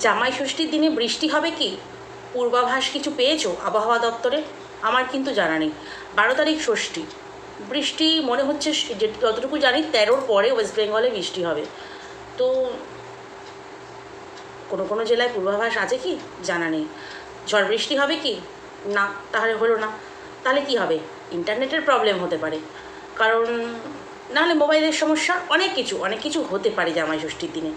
জামাই ষষ্ঠীর দিনে বৃষ্টি হবে কি? পূর্বাভাস কিছু পেয়েছ আবহাওয়া দপ্তরে? আমার কিন্তু জানা নেই। বারো তারিখ ষষ্ঠী। বৃষ্টি মনে হচ্ছে যতটুকু জানি তেরোর পরে ওয়েস্ট বেঙ্গলে বৃষ্টি হবে। তো কোনো কোনো জেলায় পূর্বাভাস আছে কি? জানা নেই। ঝড় বৃষ্টি হবে কি? না, তাহলে হলো না। তাহলে কি হবে? ইন্টারনেটের প্রবলেম হতে পারে। কারণ নাহলে মোবাইলের সমস্যা অনেক কিছু অনেক কিছু হতে পারে জামাই ষষ্ঠীর দিনে।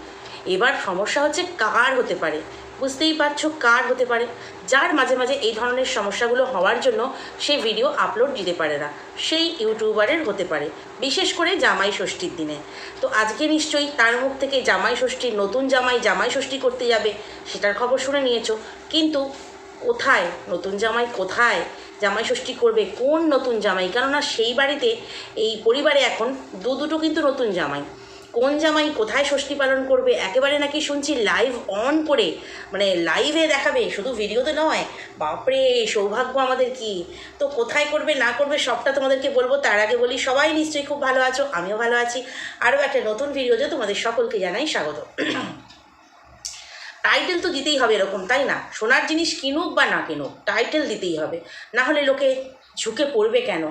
এবার সমস্যা হচ্ছে কার হতে পারে? বুঝতেই পারছ কার হতে পারে? যার মাঝে মাঝে এই ধরনের সমস্যাগুলো হওয়ার জন্য সে ভিডিও আপলোড দিতে পারে না। সেই ইউটিউবারের হতে পারে, বিশেষ করে জামাই ষষ্ঠীর দিনে। তো আজকে নিশ্চয়ই তার মুখ থেকে জামাই ষষ্ঠীর নতুন জামাই জামাই ষষ্ঠী করতে যাবে, সেটার খবর শুনে নিয়েছো। কিন্তু কোথায়? নতুন জামাই কোথায়? জামাই ষষ্ঠী করবে কোন নতুন জামাই? কেননা সেই বাড়িতে এই পরিবারে এখন দু দুটো কিন্তু নতুন জামাই। কোন জামাই কোথায় ষষ্ঠী পালন করবে? একেবারে নাকি শুনছি লাইভ অন করে মানে লাইভে দেখাবে, শুধু ভিডিওতে নয়। বাপরে, সৌভাগ্য আমাদের কি? তো কোথায় করবে, না করবে, সবটা তোমাদেরকে বলব। তার আগে বলি, সবাই নিশ্চয়ই খুব ভালো আছো, আমিও ভালো আছি। আরও একটা নতুন ভিডিওতে তোমাদের সকলকে জানাই স্বাগত। টাইটেল তো দিতেই হবে এরকম, তাই না? সোনার জিনিস কিনুক বা না কিনুক টাইটেল দিতেই হবে। না হলে লোকে ঝুঁকে পড়বে কেন?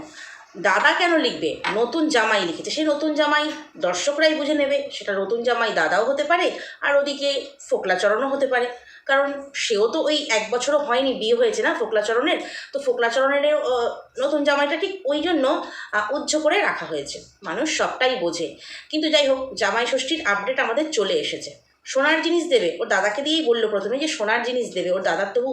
দাদা কেন লিখবে? নতুন জামাই লিখেছে। সেই নতুন জামাই দর্শকরাই বুঝে নেবে, সেটা নতুন জামাই দাদাও হতে পারে, আর ওদিকে ফোকলাচরণও হতে পারে। কারণ সেও তো ওই এক বছরও হয়নি, বিয়ে হয়েছে না ফোকলাচরণের। তো ফোকলাচরণের নতুন জামাইটা ঠিক ওই জন্য উজ্জ করে রাখা হয়েছে। মানুষ সবটাই বোঝে। কিন্তু যাই হোক, জামাই ষষ্ঠীর আপডেট আমাদের চলে এসেছে। সোনার জিনিস দেবে। ওর দাদাকে দিয়েই বলল প্রথমে যে সোনার জিনিস দেবে। ওর দাদার তবু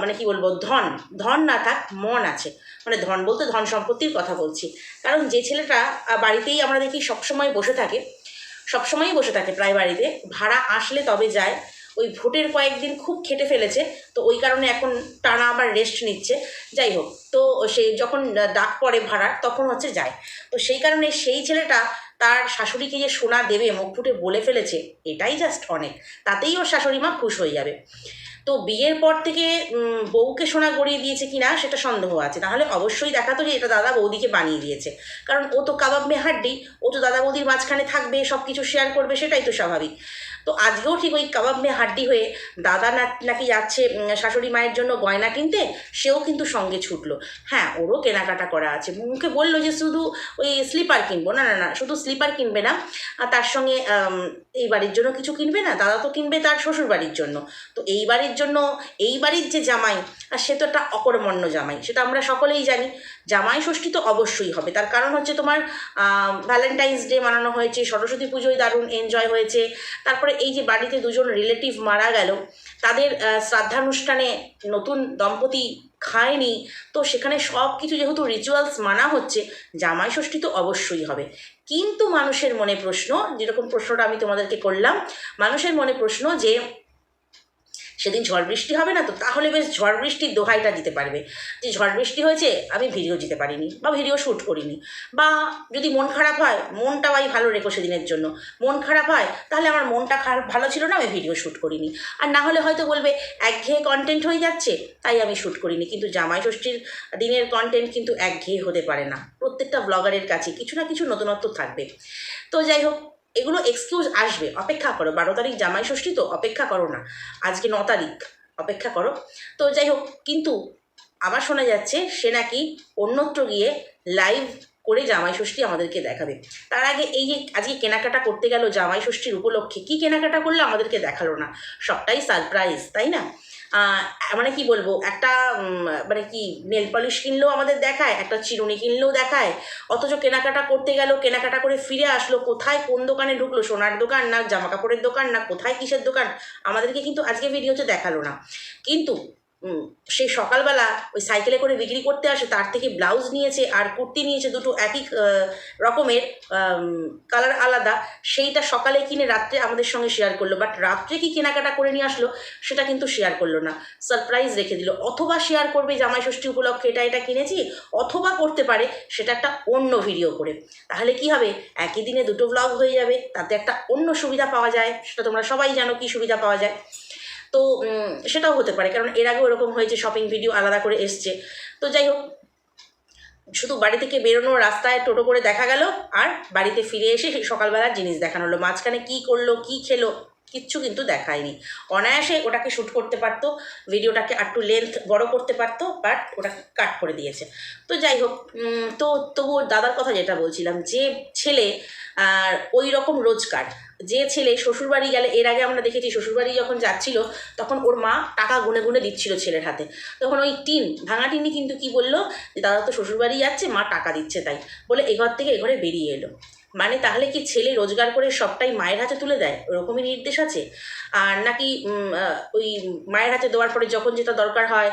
মানে কি বলব, ধন ধন না থাক, মন আছে। মানে ধন বলতে ধন সম্পত্তির কথা বলছি। কারণ যে ছেলেটা বাড়িতেই আমরা দেখি সবসময় বসে থাকে। সবসময়ই বসে থাকে প্রায় বাড়িতে। ভাড়া আসলে তবে যায়। ওই ভোটের কয়েকদিন খুব খেটে ফেলেছে, তো ওই কারণে এখন টানা আবার রেস্ট নিচ্ছে। যাই হোক, তো সে যখন ডাক পড়ে ভাড়ার, তখন হচ্ছে যায়। তো সেই কারণে সেই ছেলেটা তার শাশুড়িকে যে সোনা দেবে, মুখ ফুটে বলে ফেলেছে, এটাই জাস্ট অনেক। তাতেই ওর শাশুড়ি মা খুশ হয়ে যাবে। তো বিয়ের পর থেকে বউকে সোনা গড়িয়ে দিয়েছে কিনা সেটা সন্দেহ আছে। তাহলে অবশ্যই দেখাতো যে এটা দাদা বৌদিকে বানিয়ে দিয়েছে। কারণ ও তো কাবাব মে হাড্ডি ও তো দাদা বৌদির মাঝখানে থাকবে সব কিছু শেয়ার করবে, সেটাই তো স্বাভাবিক। তো আজকেও ঠিক ওই কাবাব মে হাড্ডি হয়ে দাদা নাকি যাচ্ছে শাশুড়ি মায়ের জন্য গয়না কিনতে, সেও কিন্তু সঙ্গে ছুটলো। হ্যাঁ ওরও কেনাকাটা করা আছে। মুখে বলল যে শুধু ওই স্লিপার কিনবো। না না না, শুধু স্লিপার কিনবে না, আর তার সঙ্গে এই বাড়ির জন্য কিছু কিনবে না, দাদা তো কিনবে তার শ্বশুর বাড়ির জন্য। তো এই বাড়ির জন্য, এই বাড়ির যে জামাই, আর সে তো একটা অকর্মণ্য জামাই, সেটা আমরা সকলেই জানি। জামাই ষষ্ঠী তো অবশ্যই হবে। তার কারণ হচ্ছে তোমার ভ্যালেন্টাইন্স ডে মানানো হয়েছে, সরস্বতী পুজোয় দারুণ এনজয় হয়েছে। তারপরে এই যে বাড়িতে দুজন রিলেটিভ মারা গেল, তাদের শ্রাদ্ধানুষ্ঠানে নতুন দম্পতি খায়নি, তো সেখানে সব কিছু যেহেতু রিচুয়ালস মানা হচ্ছে, জামাই ষষ্ঠী তো অবশ্যই হবে। কিন্তু মানুষের মনে প্রশ্ন, যেরকম প্রশ্নটা আমি তোমাদেরকে করলাম, মানুষের মনে প্রশ্ন যে সেদিন ঝড় বৃষ্টি হবে না তো? তাহলে বেশ ঝড় বৃষ্টির দোহাইটা দিতে পারবে। যে ঝড় বৃষ্টি হয়েছে, আমি ভিডিও দিতে পারিনি বা ভিডিও শ্যুট করিনি। বা যদি মন খারাপ হয় মনটা ভাই ভালো রেখো সেদিনের জন্য। মন খারাপ হয়, তাহলে আমার মনটা খারাপ, ভালো ছিল না, আমি ভিডিও শ্যুট করিনি। আর না হলে হয়তো বলবে, একঘেয়ে কন্টেন্ট হয়ে যাচ্ছে, তাই আমি শ্যুট করিনি। কিন্তু জামাই ষষ্ঠীর দিনের কন্টেন্ট কিন্তু একঘেয়ে হতে পারে না। প্রত্যেকটা ব্লগারের কাছে কিছু না কিছু নতুনত্ব থাকবে। তো যাই হোক এগুলো এক্সকিউজ আসবে। অপেক্ষা করো, বারো তারিখ জামাই ষষ্ঠী তো অপেক্ষা করো না। আজকে ন তারিখ, অপেক্ষা করো। তো যাই হোক, কিন্তু আবার শোনা যাচ্ছে সে নাকি অন্যত্র গিয়ে লাইভ করে জামাই ষষ্ঠী আমাদেরকে দেখাবে। তার আগে এই যে আজকে কেনাকাটা করতে গেল জামাই ষষ্ঠীর উপলক্ষে, কী কেনাকাটা করল আমাদেরকে দেখাল না। সবটাই সারপ্রাইজ তাই না? মানে কি বলব, একটা মানে কি নেল পলিশ কিনলেও আমাদের দেখায়, একটা চিরুনি কিনলেও দেখায়, অথচ কেনাকাটা করতে গেল কেনাকাটা করে ফিরে আসলো, কোথায় কোন দোকানে ঢুকলো, সোনার দোকান না জামা কাপড়ের দোকান না কোথায় কিসের দোকান, আমাদেরকে কিন্তু আজকে ভিডিওতে দেখাল না। কিন্তু সে সকালবেলা ওই সাইকেলে করে বিক্রি করতে আসে, তার থেকে ব্লাউজ নিয়েছে আর কুর্তি নিয়েছে, দুটো একই রকমের কালার আলাদা। সেইটা সকালে কিনে রাত্রে আমাদের সঙ্গে শেয়ার করল। বাট রাত্রে কি কেনাকাটা করে নিয়ে আসলো, সেটা কিন্তু শেয়ার করল না। সারপ্রাইজ রেখে দিল। অথবা শেয়ার করবে জামাই ষষ্ঠী উপলক্ষে, এটা এটা কিনেছি? অথবা করতে পারে, সেটা একটা অন্য ভিডিও করে। তাহলে কি হবে? একই দিনে দুটো ব্লগ হয়ে যাবে, তাতে একটা অন্য সুবিধা পাওয়া যায়। সেটা তোমরা সবাই জানো কি সুবিধা পাওয়া যায়। তো সেটাও হতে পারে কারণ এর আগে ওরকম হয়েছে শপিং ভিডিও আলাদা করে এসছে। তো যাই হোক শুধু বাড়ি থেকে বেরোনো রাস্তায় টোটো করে দেখা গেল আর বাড়িতে ফিরে এসে সেই সকালবেলার জিনিস দেখানো হলো। মাঝখানে কী করল কী খেলো কিচ্ছু কিন্তু দেখায়নি। অনায়াসে ওটাকে শ্যুট করতে পারতো ভিডিওটাকে একটু লেন্থ বড় করতে পারতো বাট ওটাকে কাট করে দিয়েছে। তো যাই হোক তো তবুও দাদার কথা যেটা বলছিলাম যে ছেলে আর ওই রকম রোজগার। যে ছেলে শ্বশুরবাড়ি গেলে, এর আগে আমরা দেখেছি শ্বশুরবাড়ি যখন যাচ্ছিল, তখন ওর মা টাকা গুনে গুনে দিচ্ছিল ছেলের হাতে। তখন ওই টিন, ভাঙা টিনি কিন্তু কি বলল যে, দাদা তো শ্বশুরবাড়ি যাচ্ছে, মা টাকা দিচ্ছে তাই। বলে এঘর থেকে এঘরে বেরিয়ে এলো। মানে তাহলে কি ছেলে রোজগার করে সবটাই মায়ের হাতে তুলে দেয়? ওরকমই নির্দেশ আছে? আর নাকি ওই মায়ের হাতে দেওয়ার পরে যখন যেটা দরকার হয়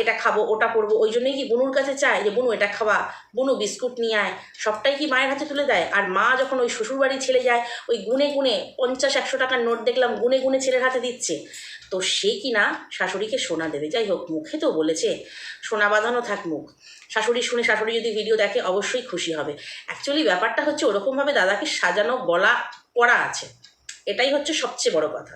এটা খাব, ওটা করব, ওই জন্যই কি বুনুর কাছে চায় যে, বুনু, এটা খাওয়া, বুনু বিস্কুট নিয়ে আয়। সবটাই কি মায়ের হাতে তুলে দেয়? আর মা যখন ওই শ্বশুরবাড়ি ছেলে যায়, ওই গুনে গুনে পঞ্চাশ, একশো টাকার নোট দেখলাম গুনে গুনে ছেলের হাতে দিচ্ছে। তো সে কি না শাশুড়িকে সোনা দেবে? যাই হোক, মুখে তো বলেছে, সোনা বাঁধানো থাক মুখ। শাশুড়ি শুনে শাশুড়ি যদি ভিডিও দেখে অবশ্যই খুশি হবে। অ্যাকচুয়ালি ব্যাপারটা হচ্ছে ওরকমভাবে দাদাকে সাজানো বলা পড়া আছে। এটাই হচ্ছে সবচেয়ে বড় কথা।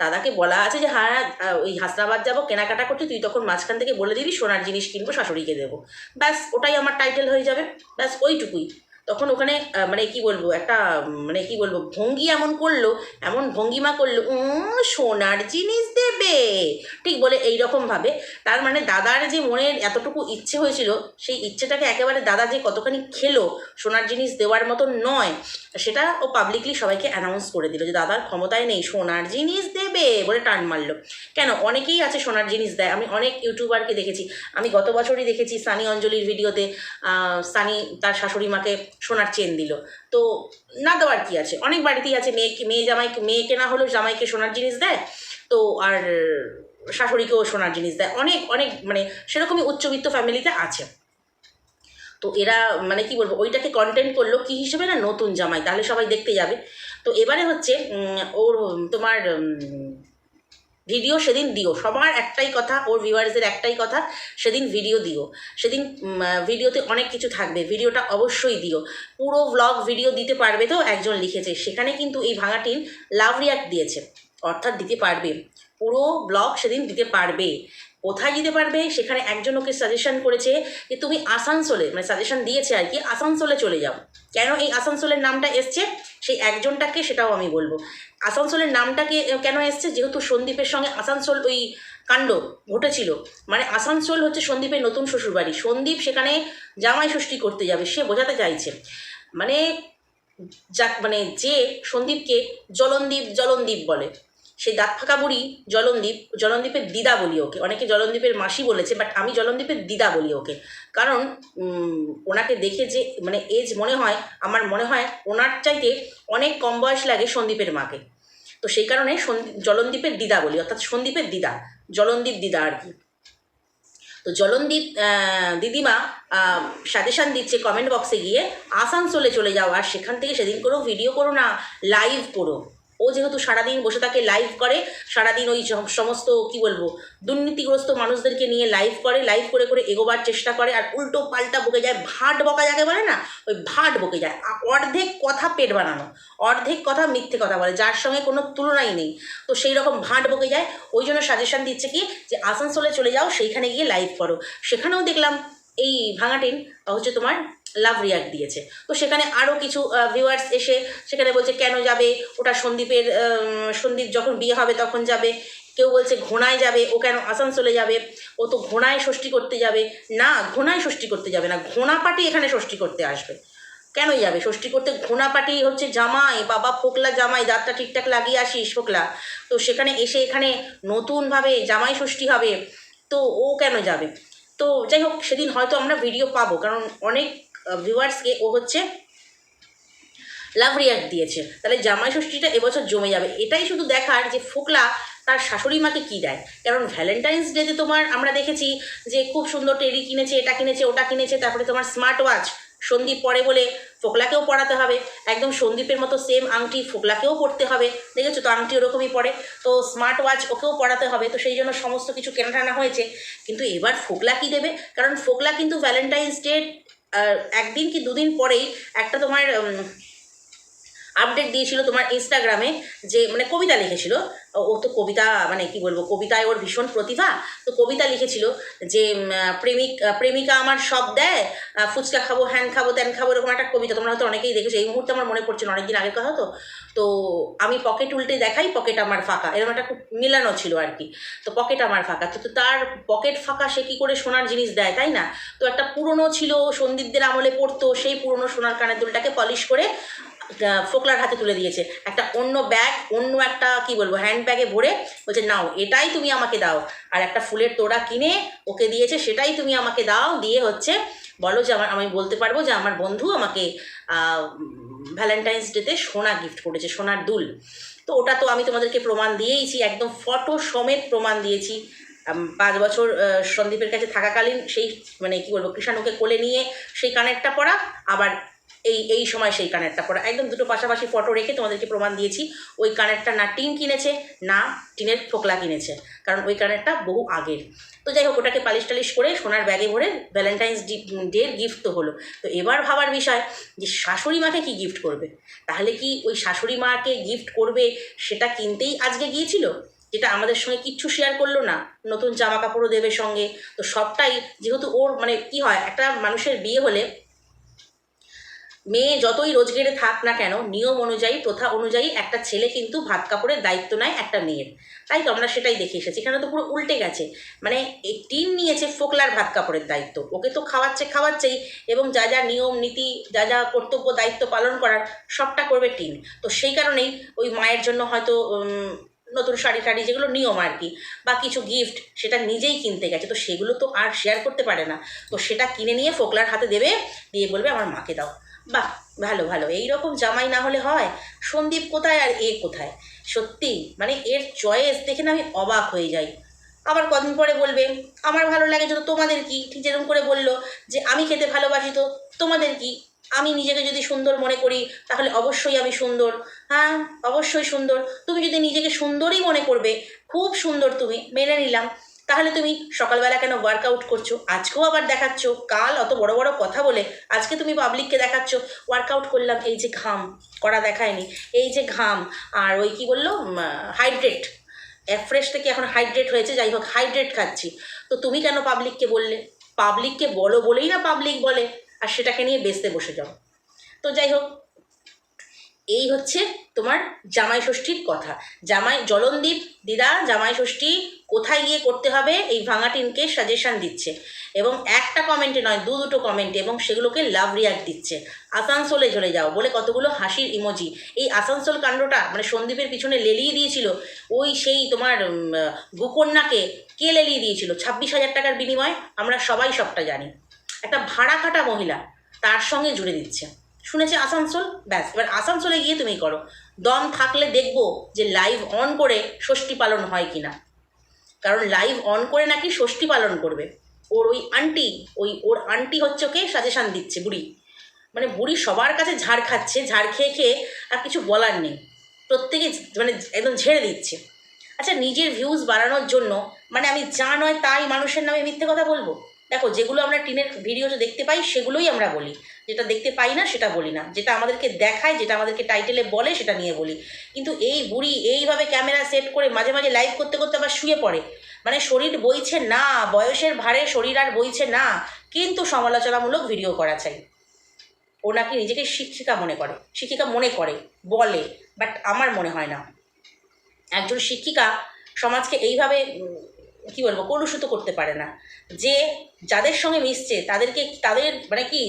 দাদাকে বলা আছে যে হ্যাঁ ওই হাসনাবাদ যাব, কেনাকাটা করতে তুই তখন মাঝখান থেকে বলে দিবি, সোনার জিনিস কিনবো, শাশুড়িকে দেবো। ব্যাস, ওটাই আমার টাইটেল হয়ে যাবে। ব্যাস, ওইটুকুই। তখন ওখানে মানে কি বলব, একটা মানে কি বলব, ভঙ্গি এমন করল, এমন ভঙ্গিমা করল সোনার জিনিস দেবে। ঠিক বলে এই রকম ভাবে। তার মানে দাদার যে মনের এতটুকু ইচ্ছে হয়েছিল, সেই ইচ্ছেটাকে একেবারে দাদা যে কতখানি খেলো সোনার জিনিস দেওয়ার মতো নয়, সেটা ও পাবলিকলি সবাইকে অ্যানাউন্স করে দিল যে, দাদার ক্ষমতায় নেই, সোনার জিনিস দেবে, বলে টান মারলো। কেন? অনেকেই আছে সোনার জিনিস দেয়। আমি অনেক ইউটিউবারকে দেখেছি। আমি গত বছরই দেখেছি সানি অঞ্জলির ভিডিওতে সানি তার শাশুড়ি মাকে সোনার চেন দিল। তো না দেওয়ার কি আছে? অনেক বাড়িতেই আছে, মেয়েকে, মেয়ে জামাইকে, মেয়েকে না হলেও জামাইকে সোনার জিনিস দেয়, তো আর শাশুড়িকেও সোনার জিনিস দেয়। অনেক অনেক মানে সেরকমই উচ্চবিত্ত ফ্যামিলিতে আছে। তো এরা মানে কি বলব, ওইটাকে কন্টেন্ট করল কি হিসেবে না নতুন জামাই, তাহলে সবাই দেখতে যাবে। তো এবারে হচ্ছে ওর, তোমার ভিডিও সেদিন দিও। সবার একটাই কথা, ওর ভিউয়ার্সদের একটাই কথা, সেদিন ভিডিও দিও। সেদিন ভিডিওতে অনেক কিছু থাকবে। ভিডিওটা অবশ্যই দিও। পুরো ব্লগ ভিডিও দিতে পারবে তো? একজন লিখেছে। সেখানে কিন্তু এই ভাঙাটিন লাভ রিয়াক্ট দিয়েছে। অর্থাৎ দিতে পারবে। পুরো ব্লগ সেদিন দিতে পারবে। কোথায় দিতে পারবে? সেখানে একজন ওকে সাজেশন করেছে যে তুমি আসানসোলে মানে সাজেশন দিয়েছে আর কি, আসানসোলে চলে যাও। কেন এই আসানসোলের নামটা এসছে? সেই একজনটাকে সেটাও আমি বলব। আসানসোলের নামটাকে কেন এসছে? যেহেতু সন্দীপের সঙ্গে আসানসোল ওই কাণ্ড ঘটেছিল। মানে আসানসোল হচ্ছে সন্দীপের নতুন শ্বশুরবাড়ি। সন্দীপ সেখানে জামাই ষষ্ঠী করতে যাবে, সে বোঝাতে চাইছে। মানে যাক মানে যে সন্দীপকে জলনদীপ জলনদীপ বলে। সেই দাঁত ফাঁকা বুড়ি জলনদীপ, জলনদীপের দিদা বলি ওকে। অনেকে জলনদীপের মাসি বলেছে বাট আমি জলনদীপের দিদা বলি ওকে। কারণ ওনাকে দেখে যে মানে এজ মনে হয়, আমার মনে হয় ওনার চাইতে অনেক কম বয়স লাগে সন্দীপের মাকে। তো সেই কারণে জলনদীপের দিদা বলি, অর্থাৎ সন্দীপের দিদা, জলনদীপ দিদা আর কি। তো জলনদীপ দিদিমা সাজেশান দিচ্ছে কমেন্ট বক্সে গিয়ে, আসানসোলে চলে যাও, আর সেখান থেকে সেদিন করো ভিডিও করো না লাইভ করো। ও যেহেতু সারাদিন বসে থাকে লাইভ করে, সারাদিন ওই সমস্ত কি বলব, দুর্নীতিগ্রস্ত মানুষদেরকে নিয়ে লাইভ করে লাইভ করে করে এগোবার চেষ্টা করে, আর উল্টো পাল্টা বকে যায়, ভাট বকা যাকে বলে না, ওই ভাট বকে যায়। অর্ধেক কথা পেট বানানো, অর্ধেক কথা মিথ্যে কথা বলে, যার সঙ্গে কোনো তুলনাই নেই। তো সেই রকম ভাট বকে যায়, ওই জন্য সাজেশন দিচ্ছে কি, যে আসানসোলে চলে যাও, সেইখানে গিয়ে লাইভ করো। সেখানেও দেখলাম, এই ভাঙাটিন হচ্ছে তোমার লাভ রিয়াক্ট দিয়েছে। তো সেখানে আরও কিছু ভিউয়ার্স এসে সেখানে বলছে, কেন যাবে? ওটা সন্দীপের সন্দীপ যখন বিয়ে হবে তখন যাবে। কেউ বলছে, ঘোড়ায় যাবে। ও কেন আসানসোলে যাবে? ও তো ঘোড়ায় ষষ্ঠী করতে যাবে। না, ঘোড়ায় ষষ্ঠী করতে যাবে না। ঘোড়া পাটি এখানে ষষ্ঠী করতে আসবে। কেন যাবে? ষষ্ঠী করতে ঘোনা পাটি হচ্ছে জামাই। বাবা, ফোকলা জামাই, দাঁতটা ঠিকঠাক লাগিয়ে আসিস, ফোকলা। তো সেখানে এসে এখানে নতুনভাবে জামাই ষষ্ঠী হবে। তো ও কেন যাবে? তো যাই হোক, সেদিন হয়তো আমরা ভিডিও পাবো। কারণ অনেক ভিউয়ার্সকে ও হচ্ছে লাভ রিয়াক্ট দিয়েছে। তাহলে জামাই ষষ্ঠীটা এবছর জমে যাবে। এটাই শুধু দেখার যে ফোকলা, তার শাশুড়ি মাকে কী দেয়? কারণ ভ্যালেন্টাইন্স ডেতে তোমার আমরা দেখেছি যে খুব সুন্দর টেরি কিনেছে, এটা কিনেছে, ওটা কিনেছে, তারপরে তোমার স্মার্ট ওয়াচ সন্দীপ পরে বলে ফোকলাকেও পড়াতে হবে। একদম সন্দীপের মতো সেম আংটি ফোকলাকেও পড়তে হবে। দেখেছ তো আংটি ওরকমই পড়ে তো স্মার্ট ওয়াচ ওকেও পড়াতে হবে। তো সেই জন্য সমস্ত কিছু কেনাটানা হয়েছে। কিন্তু এবার ফোকলা কী দেবে? কারণ ফোকলা কিন্তু ভ্যালেন্টাইন্স ডে একদিন কি দুদিন পরেই একটা তোমার আপডেট দিয়েছিল তোমার ইনস্টাগ্রামে যে মানে কবিতা লিখেছিল। ও- তো কবিতা মানে কি বলব, কবিতায় ওর ভীষণ প্রতিভা। তো কবিতা লিখেছিল যে প্রেমিক, প্রেমিকা আমার সব দেয় ফুচকা খাব, হ্যান খাব, ত্যান খাব, এরকম একটা কবিতা। তোমরা হয়তো অনেকেই দেখেছ, এই মুহূর্তে আমার মনে পড়ছে অনেকদিন আগের কথা তো। তো আমি পকেট উল্টে দেখাই পকেট আমার ফাঁকা। এরকম একটা খুব মিলানো ছিল আর কি। তো পকেট আমার ফাঁকা। তো তার পকেট ফাঁকা সে কী করে সোনার জিনিস দেয়, তাই না? তো একটা পুরনো ছিল, সন্দীপদের আমলে পড়তো, সেই পুরনো সোনার কানের দুলটাকে পলিশ করে ফোকলার হাতে তুলে দিয়েছে। একটা অন্য ব্যাগ অন্য একটা, কি বলব হ্যান্ড ব্যাগে ভরে বলছে, নাও, এটাই তুমি আমাকে দাও। আর একটা ফুলের তোড়া কিনে ওকে দিয়েছে, সেটাই তুমি আমাকে দাও। দিয়ে হচ্ছে, বলো যে, আমার, আমি বলতে পারব যে, আমার বন্ধু আমাকে ভ্যালেন্টাইন্স ডেতে সোনা গিফট করেছে, সোনার দুল। তো ওটা তো আমি তোমাদেরকে প্রমাণ দিয়েইছি, একদম ফটো সমেত প্রমাণ দিয়েছি। পাঁচ বছর সন্দীপের কাছে থাকাকালীন সেই মানে কি বলব কৃষাণুকে কোলে নিয়ে সেই কানেরটা পরা, আবার এই এই সময় সেই কানেরটা পরা। একদম দুটো পাশাপাশি ফটো রেখে তোমাদেরকে প্রমাণ দিয়েছি, ওই কানেরটা না টিন কিনেছে, না টিনের ফোকলা কিনেছে, কারণ ওই কানেরটা বহু আগের। তো যাই হোক, ওটাকে পালিশ টালিশ করে সোনার ব্যাগে ভরে ভ্যালেন্টাইন্স ডে গিফট তো হলো। তো এবার ভাবার বিষয় যে শাশুড়ি মাকে কি গিফট করবে? তাহলে কি ওই শাশুড়ি মাকে গিফট করবে সেটা কিনতেই আজকে গিয়েছিল? যেটা আমাদের সঙ্গে কিচ্ছু শেয়ার করল না, নতুন জামা কাপড়ও দেবে সঙ্গে। তো সবটাই, যেহেতু ওর মানে কি হয়, একটা মানুষের বিয়ে হলে মেয়ে যতই রোজগেরে থাক না কেন, নিয়ম অনুযায়ী, প্রথা অনুযায়ী একটা ছেলে কিন্তু ভাত কাপড়ের দায়িত্ব নেয় একটা মেয়ের। তাই তো আমরা সেটাই দেখে এসেছি। এখানে তো পুরো উল্টে গেছে। মানে এই টিন নিয়েছে ফোকলার ভাত কাপড়ের দায়িত্ব। ওকে তো খাওয়াচ্ছে খাওয়াচ্ছেই এবং যা যা নিয়ম, নীতি, যা যা কর্তব্য, দায়িত্ব পালন করার সবটা করবে টিন তো সেই কারণেই ওই মায়ের জন্য হয়তো নতুন শাড়ি টাড়ি যেগুলো নিয়ম আর কি বা কিছু গিফট সেটা নিজেই কিনতে গেছে। তো সেগুলো তো আর শেয়ার করতে পারে না। তো সেটা কিনে নিয়ে ফোকলার হাতে দেবে, দিয়ে বলবে, আমার মাকে দাও। বাহ, ভালো ভালো। এই রকম জামাই না হলে হয়? সন্দীপ কোথায় আর এ কোথায়? সত্যি? মানে এর চয়েস দেখে না আমি অবাক হয়ে যাই। আবার কদিন পরে বলবে, আমার ভালো লাগে তো তোমাদের কি? ঠিক যেরকম করে বলল যে, আমি খেতে ভালোবাসি তো, তোমাদের কি? আমি নিজেকে যদি সুন্দর মনে করি, তাহলে অবশ্যই আমি সুন্দর। হ্যাঁ অবশ্যই সুন্দর। তুমি যদি নিজেকে সুন্দরই মনে করবে, খুব সুন্দর তুমি। মেনে নিলাম। তাহলে তুমি সকালবেলা কেন ওয়ার্কআউট করছ? আজকেও আবার দেখাচ্ছ। কাল অত বড় বড় কথা বলে আজকে তুমি পাবলিককে দেখাচ্ছ। ওয়ার্কআউট করলাম, এই যে ঘাম করা দেখায়নি। এই যে ঘাম, আর ওই কি বলল? হাইড্রেট ফ্রেশ থেকে এখন হাইড্রেট হয়েছে, যাই হোক হাইড্রেট খাচ্ছি। তো তুমি কেন পাবলিককে বললে? পাবলিককে বলো বলেই না পাবলিক বলে। আর সেটাকে নিয়ে বেচতে বসে যাও। তো যাই হোক এই হচ্ছে তোমার জামাই ষষ্ঠীর কথা। জামাই জলনদীপ, দিদা, জামাই ষষ্ঠী, কোথায় গিয়ে করতে হবে? এই ভাঙা টিনকে সাজেশন দিচ্ছে। এবং একটা কমেন্টে নয় দু দুটো কমেন্টে এবং সেগুলোকে লাভ রিয়াক্ট দিচ্ছে। আসানসোলে চলে যাও বলে কতগুলো হাসির ইমোজি এই আসানসোল কাণ্ডটা মানে সন্দীপের পিছনে লেলিয়ে দিয়েছিল। ওই সেই তোমার গোকন্যাকে কে লেলিয়ে দিয়েছিল? ছাব্বিশ হাজার টাকার বিনিময়ে? আমরা সবাই সবটা জানি। একটা ভাড়া খাটা মহিলা তার সঙ্গে জুড়ে দিচ্ছে। শুনেছে আসানসোল, ব্যাস। এবার আসানসোলে গিয়ে তুমি করো। দম থাকলে দেখব যে লাইভ অন করে ষষ্ঠী পালন হয় কি না কারণ লাইভ অন করে নাকি ষষ্ঠী পালন করবে। ওর ওই আন্টি ওই ওর আন্টি হচ্ছে ওকে সাজেশান দিচ্ছে, বুড়ি। মানে বুড়ি সবার কাছে ঝাড় খাচ্ছে, ঝাড় খেয়ে খেয়ে আর কিছু বলার নেই। প্রত্যেকে মানে একদম ঝেড়ে দিচ্ছে। আচ্ছা নিজের ভিউজ বাড়ানোর জন্য মানে আমি যা নয় তাই মানুষের নামে মিথ্যে কথা বলব? দেখো, যেগুলো আমরা টিনের ভিডিওতে দেখতে পাই, সেগুলোই আমরা বলি। যেটা দেখতে পাই না, সেটা বলি না। যেটা আমাদেরকে দেখায়, যেটা আমাদেরকে টাইটেলে বলে, সেটা নিয়ে বলি। কিন্তু এই বুড়ি এইভাবে ক্যামেরা সেট করে মাঝে মাঝে লাইভ করতে করতে আবার শুয়ে পড়ে। মানে শরীর বইছে না, বয়সের ভারে শরীর আর বইছে না, কিন্তু সমালোচনামূলক ভিডিও করা চাই। ও নাকি নিজেকে শিক্ষিকা মনে করে, শিক্ষিকা মনে করে, বলে বাট আমার মনে হয় না। একজন শিক্ষিকা সমাজকে এইভাবে কি বলব, কলুষিত করতে পারে না। যে যাদের সঙ্গে মিশছে, তাদেরকে তাদের মানে কি,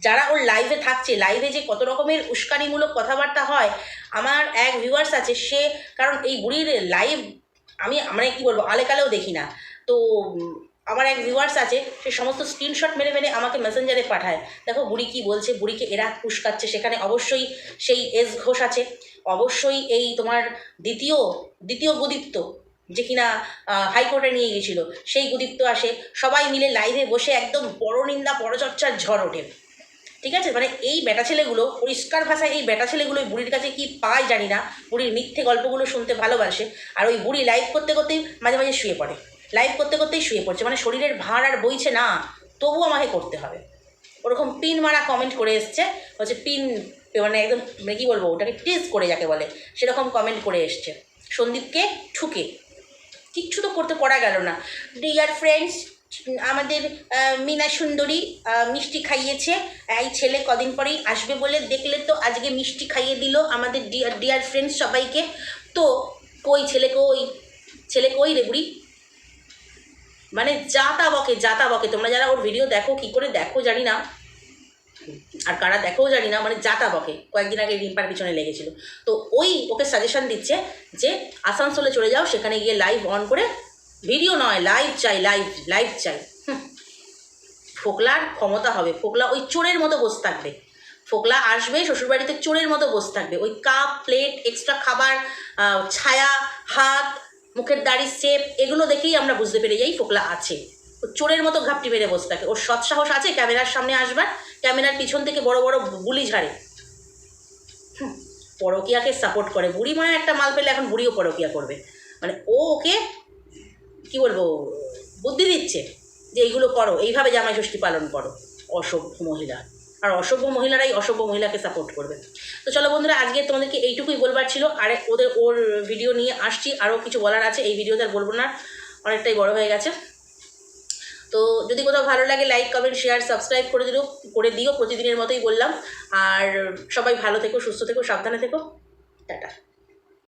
যারা ওর লাইভে থাকছে লাইভে যে কত রকমের উস্কানিমূলক কথাবার্তা হয়, আমার এক ভিউয়ার্স আছে, সে কারণ এই বুড়ির লাইভ আমি মানে কি বলব, আলেকালেও দেখি না। তো, আমার এক ভিউয়ার্স আছে, সে সমস্ত স্ক্রিনশট মেরে মেরে আমাকে মেসেঞ্জারে পাঠায়। দেখো বুড়ি কি বলছে, বুড়িকে এরা উস্কাচ্ছে, সেখানে অবশ্যই সেই এস ঘোষ আছে। অবশ্যই এই তোমার দ্বিতীয় দ্বিতীয় গুদীপ্ত যে কিনা হাইকোর্টে নিয়ে গেছিল। সেই গুদীপ্ত আসে। সবাই মিলে লাইভে বসে একদম পরনিন্দা পরচর্চার ঝড় ওঠে। ঠিক আছে? মানে এই বেটা ছেলেগুলো, পরিষ্কার ভাষায় এই বেটা ছেলেগুলো বুড়ির কাছে কি পায় জানি না। বুড়ির মিথ্যে গল্পগুলো শুনতে ভালোবাসে। আর ওই বুড়ি লাইভ করতে করতেই মাঝে মাঝে শুয়ে পড়ে। লাইভ করতে করতেই শুয়ে পড়ছে। মানে শরীরের ভার আর বইছে না তবু আমাকে করতে হবে। ওরকম পিন মারা কমেন্ট করে এসছে। হচ্ছে পিন মানে একদম মানে কী বলব, ওটাকে টেস্ট করে যাকে বলে, সেরকম কমেন্ট করে এসছে। সন্দীপকে ঠুকে। কিচ্ছু তো করতে করা গেল না। ডিয়ার ফ্রেন্ডস আমাদের মীনা সুন্দরী মিষ্টি খাইয়েছে। এই ছেলে কদিন পরেই আসবে বলে দেখলে তো আজকে মিষ্টি খাইয়ে দিল আমাদের ডিয়ার ডিয়ার ফ্রেন্ডস সবাইকে। তো কই ছেলে কই ছেলে কই রে বুড়ি? মানে যাতা বকে যাতা বকে। তোমরা যারা ওর ভিডিও দেখো, কি করে দেখো জানি না। আর কারা দেখেও জানি না মানে যাতা বকে। কয়েকদিন আগে রিম্পার পিছনে লেগেছিল। তো ওই ওকে সাজেশন দিচ্ছে যে আসানসোলে চলে যাও, সেখানে গিয়ে লাইভ অন করে ভিডিও নয় লাইভ চাই লাইভ লাইভ চাই। ফোকলার ক্ষমতা হবে। ফোকলা ওই চোরের মতো বসে থাকবে। ফোকলা আসবে শ্বশুরবাড়িতে চোরের মতো বসে থাকবে। ওই কাপ প্লেট এক্সট্রা খাবার ছায়া, হাত, মুখের দাড়ি শেপ এগুলো দেখেই আমরা বুঝতে পেরে যাই ফোকলা আছে। চোরের মতো ঘাপটি মেরে বসে থাকে। ওর সৎ সাহস আছে, ক্যামেরার সামনে আসবার ক্যামেরার পিছন থেকে বড় বড় বুলি ঝাড়ে। পরকিয়াকে সাপোর্ট করে। বুড়ি মায়া একটা মাল পেলে এখন বুড়িও পরকিয়া করবে। মানে ও ওকে, কি বলব, বুদ্ধি দিচ্ছে যে এইগুলো করো, এইভাবে জামাই ষষ্ঠী পালন করো, অসভ্য মহিলা। আর অসভ্য মহিলারাই অসভ্য মহিলাকে সাপোর্ট করবে। তো চলো বন্ধুরা, আজকে তোমাদেরকে এইটুকুই বলবার ছিল। আর, ওদের, ওর ভিডিও নিয়ে আসছি। আরও কিছু বলার আছে, এই ভিডিওতে আর বলব না। অনেকটাই বড় হয়ে গেছে। তো যদি কোথাও ভালো লাগে লাইক কমেন্ট শেয়ার সাবস্ক্রাইব করে দিও করে দিও, প্রতিদিনের মতোই বললাম। আর সবাই ভালো থেকো, সুস্থ থেকো, সাবধানে থেকো। টাটা।